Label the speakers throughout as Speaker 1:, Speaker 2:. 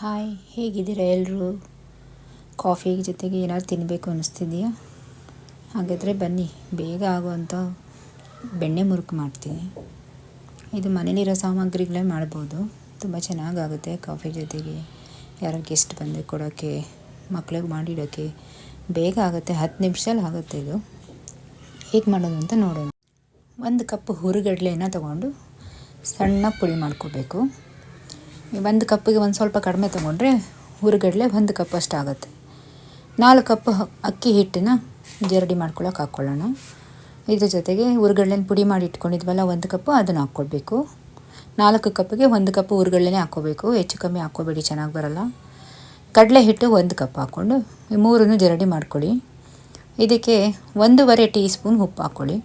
Speaker 1: Hi ಹೇಗಿದ್ದೀರಾ ಎಲ್ಲರೂ coffee ಜೊತೆಗೆ ಏನಾದ್ರು ತಿನ್ನಬೇಕು ಅನಿಸ್ತಿದೆಯಾ? ಹಾಗಾದರೆ ಬನ್ನಿ, ಬೇಗ ಆಗುವಂಥ ಬೆಣ್ಣೆ ಮುರುಕು ಮಾಡ್ತೀನಿ. ಇದು ಮನೇಲಿರೋ ಸಾಮಗ್ರಿಗಳೇ ಮಾಡ್ಬೋದು. ತುಂಬ ಚೆನ್ನಾಗಾಗುತ್ತೆ ಕಾಫಿ ಜೊತೆಗೆ. ಯಾರೋ ಗೆಸ್ಟ್ ಬಂದು ಕೊಡೋಕ್ಕೆ ಮಕ್ಳಿಗೆ ಮಾಡಿಡೋಕ್ಕೆ ಬೇಗ ಆಗುತ್ತೆ, ಹತ್ತು ನಿಮಿಷದಲ್ಲಿ ಆಗುತ್ತೆ ಇದು. ಹೇಗೆ ಮಾಡೋದು ಅಂತ ನೋಡೋಣ. ಒಂದು ಕಪ್ ಹುರುಗಡಲೆನ ತಗೊಂಡು ಸಣ್ಣ ಪುಡಿ ಮಾಡ್ಕೋಬೇಕು. ಒಂದು ಕಪ್ಪಿಗೆ ಒಂದು ಸ್ವಲ್ಪ ಕಡಿಮೆ ತೊಗೊಂಡ್ರೆ ಹುರುಗಡಲೆ ಒಂದು ಕಪ್ ಅಷ್ಟು ಆಗುತ್ತೆ. ನಾಲ್ಕು ಕಪ್ ಅಕ್ಕಿ ಹಿಟ್ಟನ್ನ ಜರಡಿ ಮಾಡ್ಕೊಳಕ್ಕೆ ಹಾಕ್ಕೊಳ್ಳೋಣ. ಇದ್ರ ಜೊತೆಗೆ ಹುರುಗಡ್ಲೆನ ಪುಡಿ ಮಾಡಿ ಇಟ್ಕೊಂಡಿದ್ವಲ್ಲ ಒಂದು ಕಪ್ಪು ಅದನ್ನು ಹಾಕ್ಕೊಳ್ಬೇಕು ನಾಲ್ಕು ಕಪ್ಪಿಗೆ ಒಂದು ಕಪ್ ಹುರುಗಡ್ಲೆನೇ ಹಾಕ್ಕೋಬೇಕು. ಹೆಚ್ಚು ಕಮ್ಮಿ ಹಾಕ್ಕೋಬೇಡಿ, ಚೆನ್ನಾಗಿ ಬರೋಲ್ಲ. ಕಡಲೆ ಹಿಟ್ಟು ಒಂದು ಕಪ್ ಹಾಕ್ಕೊಂಡು ಈ ಮೂರನ್ನು ಜರಡಿ ಮಾಡ್ಕೊಳ್ಳಿ. ಇದಕ್ಕೆ ಒಂದೂವರೆ ಟೀ ಸ್ಪೂನ್ ಉಪ್ಪು ಹಾಕ್ಕೊಳ್ಳಿ.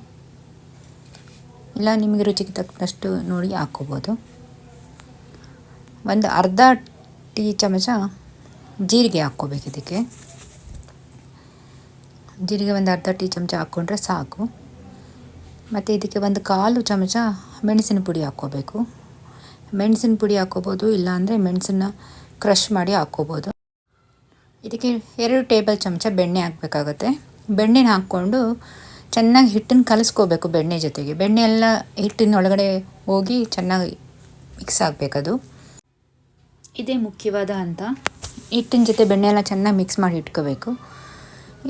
Speaker 1: ಇಲ್ಲ, ನಿಮಗೆ ರುಚಿಗೆ ತಕ್ಕಷ್ಟು ನೋಡಿ ಹಾಕ್ಕೋಬೋದು. ಒಂದು ಅರ್ಧ ಟೀ ಚಮಚ ಜೀರಿಗೆ ಹಾಕ್ಕೋಬೇಕು ಇದಕ್ಕೆ. ಜೀರಿಗೆ ಒಂದು ಅರ್ಧ ಟೀ ಚಮಚ ಹಾಕ್ಕೊಂಡ್ರೆ ಸಾಕು. ಮತ್ತು ಇದಕ್ಕೆ ಒಂದು ಕಾಲು ಚಮಚ ಮೆಣಸಿನ ಪುಡಿ ಹಾಕ್ಕೋಬೇಕು. ಮೆಣಸಿನ ಪುಡಿ ಹಾಕ್ಕೋಬೋದು, ಇಲ್ಲಾಂದರೆ ಮೆಣಸನ್ನ ಕ್ರಷ್ ಮಾಡಿ ಹಾಕ್ಕೋಬೋದು. ಇದಕ್ಕೆ ಎರಡು ಟೇಬಲ್ ಚಮಚ ಬೆಣ್ಣೆ ಹಾಕಬೇಕಾಗತ್ತೆ. ಬೆಣ್ಣೆನ ಹಾಕ್ಕೊಂಡು ಚೆನ್ನಾಗಿ ಹಿಟ್ಟನ್ನು ಕಲಿಸ್ಕೋಬೇಕು ಬೆಣ್ಣೆ ಜೊತೆಗೆ. ಬೆಣ್ಣೆ ಎಲ್ಲ ಹಿಟ್ಟಿನ ಒಳಗಡೆ ಹೋಗಿ ಚೆನ್ನಾಗಿ ಮಿಕ್ಸ್ ಆಗಬೇಕದು. ಇದೇ ಮುಖ್ಯವಾದ ಹಂತ. ಹಿಟ್ಟಿನ ಜೊತೆ ಬೆಣ್ಣೆ ಎಲ್ಲ ಚೆನ್ನಾಗಿ ಮಿಕ್ಸ್ ಮಾಡಿ ಇಟ್ಕೋಬೇಕು.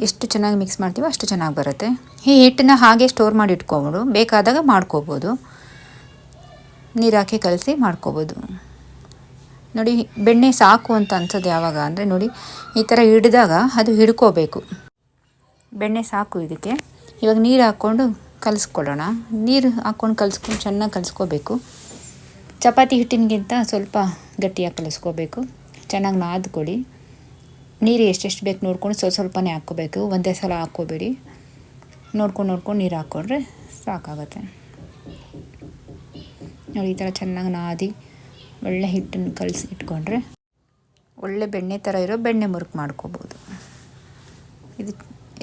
Speaker 1: ಎಷ್ಟು ಚೆನ್ನಾಗಿ ಮಿಕ್ಸ್ ಮಾಡ್ತೀವೋ ಅಷ್ಟು ಚೆನ್ನಾಗಿ ಬರುತ್ತೆ. ಈ ಹಿಟ್ಟನ್ನ ಹಾಗೆ ಸ್ಟೋರ್ ಮಾಡಿ ಇಟ್ಕೊಬೋದು. ಬೇಕಾದಾಗ ಮಾಡ್ಕೋಬೋದು. ನೀರು ಹಾಕಿ ಕಲಸಿ ಮಾಡ್ಕೋಬೋದು. ನೋಡಿ, ಬೆಣ್ಣೆ ಸಾಕು ಅಂತ ಅನ್ಸೋದು ಯಾವಾಗ ಅಂದರೆ ನೋಡಿ, ಈ ಥರ ಹಿಡಿದಾಗ ಅದು ಹಿಡ್ಕೋಬೇಕು. ಬೆಣ್ಣೆ ಸಾಕು ಇದಕ್ಕೆ. ಇವಾಗ ನೀರು ಹಾಕ್ಕೊಂಡು ಕಲಿಸ್ಕೊಳ್ಳೋಣ. ನೀರು ಹಾಕ್ಕೊಂಡು ಕಲಿಸ್ಕೊಂಡು ಚೆನ್ನಾಗಿ ಕಲಿಸ್ಕೋಬೇಕು. ಚಪಾತಿ ಹಿಟ್ಟಿನಗಿಂತ ಸ್ವಲ್ಪ ಗಟ್ಟಿಯಾಗಿ ಕಲಿಸ್ಕೋಬೇಕು. ಚೆನ್ನಾಗಿ ನಾದ್ಕೊಳ್ಳಿ. ನೀರು ಎಷ್ಟೆಷ್ಟು ಬೇಕು ನೋಡ್ಕೊಂಡು ಸ್ವಲ್ಪ ಸ್ವಲ್ಪನೇ ಹಾಕ್ಕೋಬೇಕು. ಒಂದೇ ಸಲ ಹಾಕ್ಕೋಬೇಡಿ. ನೋಡ್ಕೊಂಡು ನೋಡ್ಕೊಂಡು ನೀರು ಹಾಕ್ಕೊಂಡ್ರೆ ಸಾಕಾಗತ್ತೆ. ನೋಡಿ, ಈ ಥರ ಚೆನ್ನಾಗಿ ನಾದಿ ಒಳ್ಳೆ ಹಿಟ್ಟನ್ನು ಕಲಸಿ ಇಟ್ಕೊಂಡ್ರೆ ಒಳ್ಳೆ ಬೆಣ್ಣೆ ಥರ ಇರೋ ಬೆಣ್ಣೆ ಮುರುಕು ಮಾಡ್ಕೋಬೋದು. ಇದು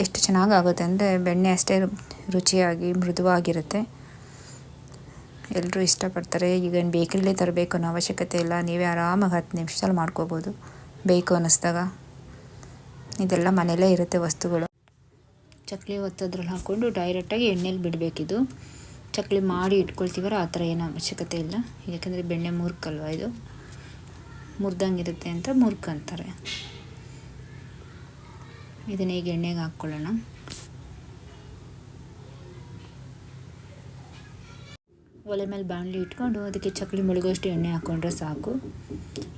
Speaker 1: ಎಷ್ಟು ಚೆನ್ನಾಗಾಗುತ್ತೆ ಅಂದರೆ ಬೆಣ್ಣೆ ಅಷ್ಟೇ ರುಚಿಯಾಗಿ ಮೃದುವಾಗಿರುತ್ತೆ. ಎಲ್ಲರೂ ಇಷ್ಟಪಡ್ತಾರೆ. ಈಗೇನು ಬೇಕ್ರಿಲೇ ತರಬೇಕು ಅನ್ನೋ ಅವಶ್ಯಕತೆ ಇಲ್ಲ. ನೀವೇ ಆರಾಮಾಗಿ ಹತ್ತು ನಿಮಿಷದಲ್ಲಿ ಮಾಡ್ಕೋಬೋದು. ಬೇಕು ಅನ್ನಿಸ್ದಾಗ. ಇದೆಲ್ಲ ಮನೆಯಲ್ಲೇ ಇರುತ್ತೆ ವಸ್ತುಗಳು. ಚಕ್ಲಿ ಒತ್ತೋದ್ರಲ್ಲಿ ಹಾಕ್ಕೊಂಡು ಡೈರೆಕ್ಟಾಗಿ ಎಣ್ಣೆಲಿ ಬಿಡಬೇಕಿದು. ಚಕ್ಲಿ ಮಾಡಿ ಇಟ್ಕೊಳ್ತೀವಾರ ಆ ಥರ ಏನೂ ಅವಶ್ಯಕತೆ ಇಲ್ಲ. ಯಾಕಂದರೆ ಬೆಣ್ಣೆ ಮುರ್ಕಲ್ವ ಇದು? ಮುರ್ದಂಗಿರುತ್ತೆ ಅಂತ ಮುರ್ಕ್ ಅಂತಾರೆ. ಇದನ್ನ ಈಗ ಎಣ್ಣೆಗೆ ಹಾಕ್ಕೊಳ್ಳೋಣ. ಒಲೆ ಮೇಲೆ ಬಾಣಲಿ ಇಟ್ಕೊಂಡು ಅದಕ್ಕೆ ಚಕ್ಕಲಿ ಮುಳುಗೋಷ್ಟು ಎಣ್ಣೆ ಹಾಕ್ಕೊಂಡ್ರೆ ಸಾಕು.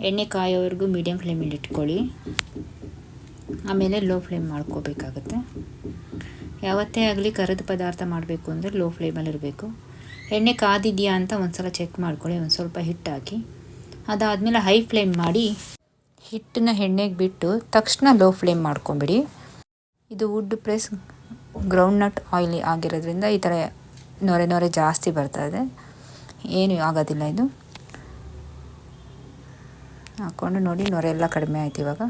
Speaker 1: ಎಣ್ಣೆ ಕಾಯೋವರೆಗೂ ಮೀಡಿಯಮ್ ಫ್ಲೇಮಲ್ಲಿ ಇಟ್ಕೊಳ್ಳಿ. ಆಮೇಲೆ ಲೋ ಫ್ಲೇಮ್ ಮಾಡ್ಕೋಬೇಕಾಗುತ್ತೆ. ಯಾವತ್ತೇ ಆಗಲಿ ಕರದ ಪದಾರ್ಥ ಮಾಡಬೇಕು ಅಂದರೆ ಲೋ ಫ್ಲೇಮಲ್ಲಿ ಇರಬೇಕು. ಎಣ್ಣೆ ಕಾದಿದೆಯಾ ಅಂತ ಒಂದು ಸಲ ಚೆಕ್ ಮಾಡ್ಕೊಳ್ಳಿ, ಒಂದು ಸ್ವಲ್ಪ ಹಿಟ್ಟಾಕಿ ಅದಾದಮೇಲೆ ಹೈ ಫ್ಲೇಮ್ ಮಾಡಿ ಹಿಟ್ಟನ್ನ ಎಣ್ಣೆಗೆ ಬಿಟ್ಟು ತಕ್ಷಣ ಲೋ ಫ್ಲೇಮ್ ಮಾಡ್ಕೊಂಬಿಡಿ. ಇದು wood press groundnut oily ಆಗಿರೋದ್ರಿಂದ ಈ ಥರ ನೊರೆ ನೊರೆ ಜಾಸ್ತಿ ಬರ್ತಾ ಇದೆ. ಏನು ಆಗೋದಿಲ್ಲ ಇದು. ಹಾಕ್ಕೊಂಡು ನೋಡಿ, ನೊರೆ ಎಲ್ಲ ಕಡಿಮೆ ಆಯ್ತು ಇವಾಗ.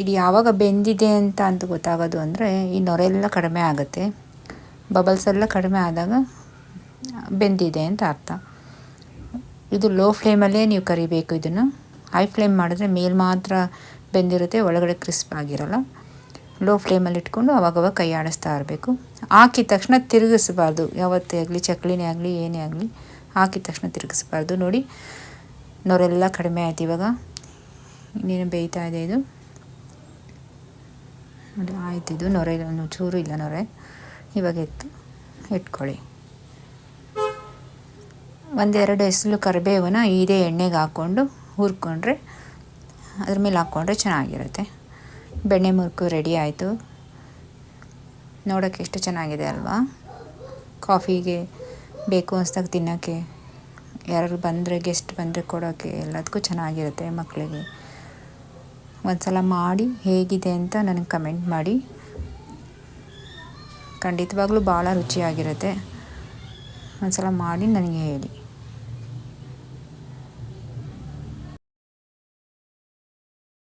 Speaker 1: ಇದು ಯಾವಾಗ ಬೆಂದಿದೆ ಅಂತ ಅಂತ ಗೊತ್ತಾಗೋದು ಅಂದರೆ, ಈ ನೊರೆ ಎಲ್ಲ ಕಡಿಮೆ ಆಗುತ್ತೆ. ಬಬಲ್ಸ್ ಎಲ್ಲ ಕಡಿಮೆ ಆದಾಗ ಬೆಂದಿದೆ ಅಂತ ಅರ್ಥ. ಇದು ಲೋ ಫ್ಲೇಮಲ್ಲೇ ನೀವು ಕರಿಬೇಕು ಇದನ್ನು. ಹೈ ಫ್ಲೇಮ್ ಮಾಡಿದ್ರೆ ಮೇಲೆ ಮಾತ್ರ ಬೆಂದಿರುತ್ತೆ, ಒಳಗಡೆ ಕ್ರಿಸ್ಪ್ ಆಗಿರಲ್ಲ. ಲೋ ಫ್ಲೇಮಲ್ಲಿ ಇಟ್ಕೊಂಡು ಅವಾಗವಾಗ ಕೈ ಆಡಿಸ್ತಾ ಇರಬೇಕು. ಹಾಕಿದ ತಕ್ಷಣ ತಿರುಗಿಸ್ಬಾರ್ದು. ಯಾವತ್ತೇ ಆಗಲಿ, ಚಕ್ಲಿನೇ ಆಗಲಿ, ಏನೇ ಆಗಲಿ, ಹಾಕಿದ ತಕ್ಷಣ ತಿರುಗಿಸ್ಬಾರ್ದು. ನೋಡಿ, ನೋರೆಲ್ಲ ಕಡಿಮೆ ಆಯ್ತು ಇವಾಗ. ಇನ್ನೇನು ಬೇಯ್ತಾ ಇದೆ ಇದು? ನೋಡಿ ಆಯ್ತು ಇದು. ನೊರೆ ಚೂರು ಇಲ್ಲ ನೊರೆ. ಇವಾಗ ಎತ್ತು ಇಟ್ಕೊಳ್ಳಿ ಒಂದೆರಡು ಹೆಸಲು ಕರಿಬೇವನ್ನ ಇದೇ ಎಣ್ಣೆಗೆ ಹಾಕ್ಕೊಂಡು ಹುರ್ಕೊಂಡ್ರೆ, ಅದ್ರ ಮೇಲೆ ಹಾಕ್ಕೊಂಡ್ರೆ ಚೆನ್ನಾಗಿರುತ್ತೆ. ಬೆಣ್ಣೆ ಮುರುಕು ರೆಡಿ ಆಯಿತು. ನೋಡೋಕ್ಕೆ ಎಷ್ಟು ಚೆನ್ನಾಗಿದೆ ಅಲ್ವಾ? ಕಾಫಿಗೆ ಬೇಕು ಅನ್ಸ್ದಾಗ ತಿನ್ನೋಕ್ಕೆ ಯಾರು ಬಂದರೆ ಗೆಸ್ಟ್ ಬಂದರೆ ಕೊಡೋಕ್ಕೆ ಎಲ್ಲದಕ್ಕೂ ಚೆನ್ನಾಗಿರುತ್ತೆ ಮಕ್ಕಳಿಗೆ ಒಂದು ಸಲ ಮಾಡಿ ಹೇಗಿದೆ ಅಂತ ನನಗೆ ಕಮೆಂಟ್ ಮಾಡಿ. ಖಂಡಿತವಾಗ್ಲೂ ಭಾಳ ರುಚಿಯಾಗಿರುತ್ತೆ. ಒಂದು ಸಲ ಮಾಡಿ ನನಗೆ ಹೇಳಿ.